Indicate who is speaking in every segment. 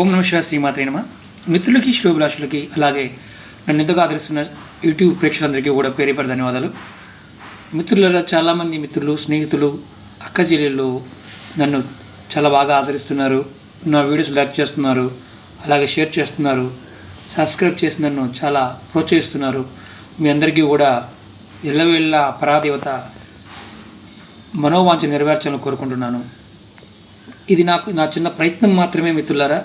Speaker 1: ఓం నమ శివ శ్రీమాత్రే నమ. మిత్రులకి శ్రోభిలాషులకి అలాగే నన్ను ఎంతగా ఆదరిస్తున్న యూట్యూబ్ ప్రేక్షకులందరికీ కూడా పేరు పేరు ధన్యవాదాలు. మిత్రులలో చాలామంది మిత్రులు స్నేహితులు అక్క చెల్లెళ్ళు నన్ను చాలా బాగా ఆదరిస్తున్నారు. నా వీడియోస్ లైక్ చేస్తున్నారు అలాగే షేర్ చేస్తున్నారు సబ్స్క్రైబ్ చేసి నన్ను చాలా ప్రోత్సహిస్తున్నారు. మీ అందరికీ కూడా ఎల్లవేళ్ళ పరాదేవత మనోవాంఛ నెరవేర్చాలని కోరుకుంటున్నాను. ఇది నాకు నా చిన్న ప్రయత్నం మాత్రమే మిత్రులారా.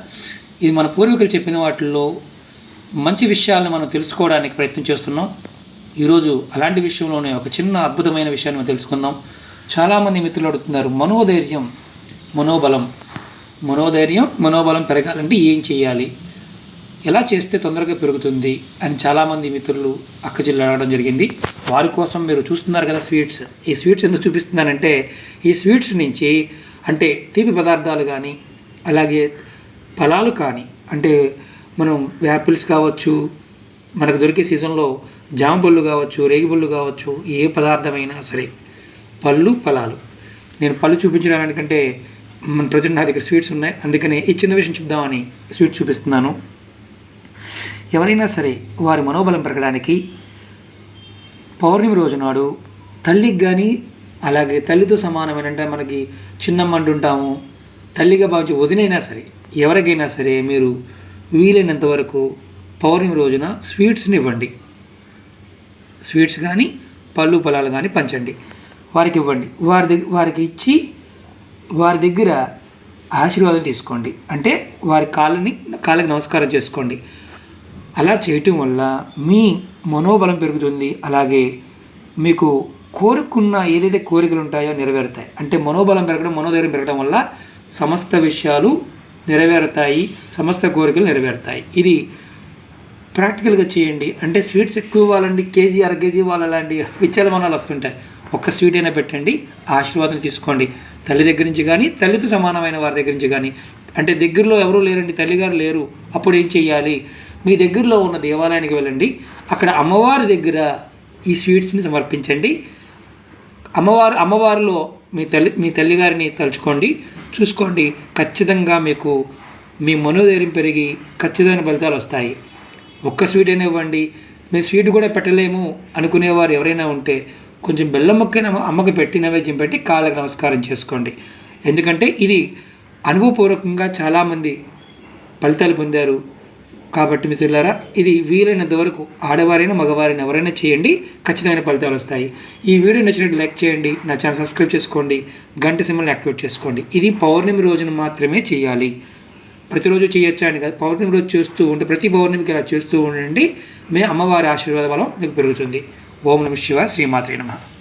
Speaker 1: ఇది మన పూర్వీకులు చెప్పిన వాటిల్లో మంచి విషయాలను మనం తెలుసుకోవడానికి ప్రయత్నం చేస్తున్నాం. ఈరోజు అలాంటి విషయంలోనే ఒక చిన్న అద్భుతమైన విషయాన్ని మనం తెలుసుకుందాం. చాలామంది మిత్రులు అడుగుతున్నారు మనోధైర్యం మనోబలం మనోధైర్యం మనోబలం పెరగాలంటే ఏం చేయాలి ఎలా చేస్తే తొందరగా పెరుగుతుంది? అని చాలామంది మిత్రులు అక్క జిల్లా అడగడం జరిగింది. వారి కోసం మీరు చూస్తున్నారు కదా స్వీట్స్. ఈ స్వీట్స్ ఎందుకు చూపిస్తున్నానంటే ఈ స్వీట్స్ నుంచి అంటే తీపి పదార్థాలు కానీ అలాగే ఫలాలు కానీ అంటే మనం యాపిల్స్ కావచ్చు మనకు దొరికే సీజన్లో జామపళ్ళు కావచ్చు రేగిపళ్ళు కావచ్చు ఏ పదార్థమైనా సరే పళ్ళు ఫలాలు. నేను పళ్ళు చూపించడానికంటే మన ప్రజెంట్ నా దగ్గర స్వీట్స్ ఉన్నాయి. అందుకనే ఈ చిన్న విషయం చెప్దామని స్వీట్ చూపిస్తున్నాను. ఎవరైనా సరే వారి మనోబలం పెరగడానికి పౌర్ణమి రోజు నాడు తల్లికి కానీ అలాగే తల్లితో సమానమైన అంటే మనకి చిన్నమ్మ అంటుంటాము తల్లిగా భావించి వదినైనా సరే ఎవరికైనా సరే మీరు వీలైనంత వరకు పౌర్ణమి రోజున స్వీట్స్ని ఇవ్వండి. స్వీట్స్ కానీ పళ్ళు పొలాలు కానీ పంచండి. వారికి ఇవ్వండి. వారి దగ్గర వారికి ఇచ్చి వారి దగ్గర ఆశీర్వాదం తీసుకోండి. అంటే వారి కాళ్ళని కాళ్ళకి నమస్కారం చేసుకోండి. అలా చేయటం వల్ల మీ మనోబలం పెరుగుతుంది. అలాగే మీకు కోరుకున్న ఏదైతే కోరికలు ఉంటాయో నెరవేరుతాయి. అంటే మనోబలం పెరగడం మనోధైర్యం పెరగడం వల్ల సమస్త విషయాలు నెరవేరుతాయి సమస్త కోరికలు నెరవేరుతాయి. ఇది ప్రాక్టికల్గా చేయండి. అంటే స్వీట్స్ ఎక్కువ ఇవ్వాలండి కేజీ అర కేజీ ఇవ్వాలి అలాంటి పిచ్చల మనాలు వస్తుంటాయి. ఒక్క స్వీట్ అయినా పెట్టండి ఆశీర్వాదం తీసుకోండి. తల్లి దగ్గర నుంచి కానీ తల్లితో సమానమైన వారి దగ్గర నుంచి కానీ అంటే దగ్గరలో ఎవరూ లేరండి తల్లిగారు లేరు అప్పుడు ఏం చేయాలి మీ దగ్గరలో ఉన్న దేవాలయానికి వెళ్ళండి. అక్కడ అమ్మవారి దగ్గర ఈ స్వీట్స్ని సమర్పించండి. అమ్మవారు అమ్మవారిలో మీ తల్లి మీ తల్లిగారిని తలుచుకోండి. చూసుకోండి ఖచ్చితంగా మీకు మీ మనోధైర్యం పెరిగి ఖచ్చితమైన ఫలితాలు వస్తాయి. ఒక్క స్వీట్ అయినా ఇవ్వండి. మేము స్వీట్ కూడా పెట్టలేము అనుకునేవారు ఎవరైనా ఉంటే కొంచెం బెల్లం మొక్కైనా అమ్మకి పెట్టి నైవేద్యం పెట్టి కాళ్ళకి నమస్కారం చేసుకోండి. ఎందుకంటే ఇది అనుభవపూర్వకంగా చాలామంది ఫలితాలు పొందారు. కాబట్టి మిత్రులారా ఇది వీలైనంత వరకు ఆడవారైనా మగవారైనా ఎవరైనా చేయండి. ఖచ్చితమైన ఫలితాలు వస్తాయి. ఈ వీడియో నచ్చినట్టు లైక్ చేయండి. నా ఛానల్ సబ్స్క్రైబ్ చేసుకోండి. గంట సింబల్ని యాక్టివేట్ చేసుకోండి. ఇది పౌర్ణమి రోజున మాత్రమే చేయాలి. ప్రతిరోజు చేయొచ్చా అని కాదు. పౌర్ణమి రోజు చేస్తూ ఉంటే ప్రతి పౌర్ణమికి ఇలా చేస్తూ ఉండండి. మీ అమ్మవారి ఆశీర్వాద బలం మీకు పెరుగుతుంది. ఓం నమ శివ శ్రీమాత్రి నమ.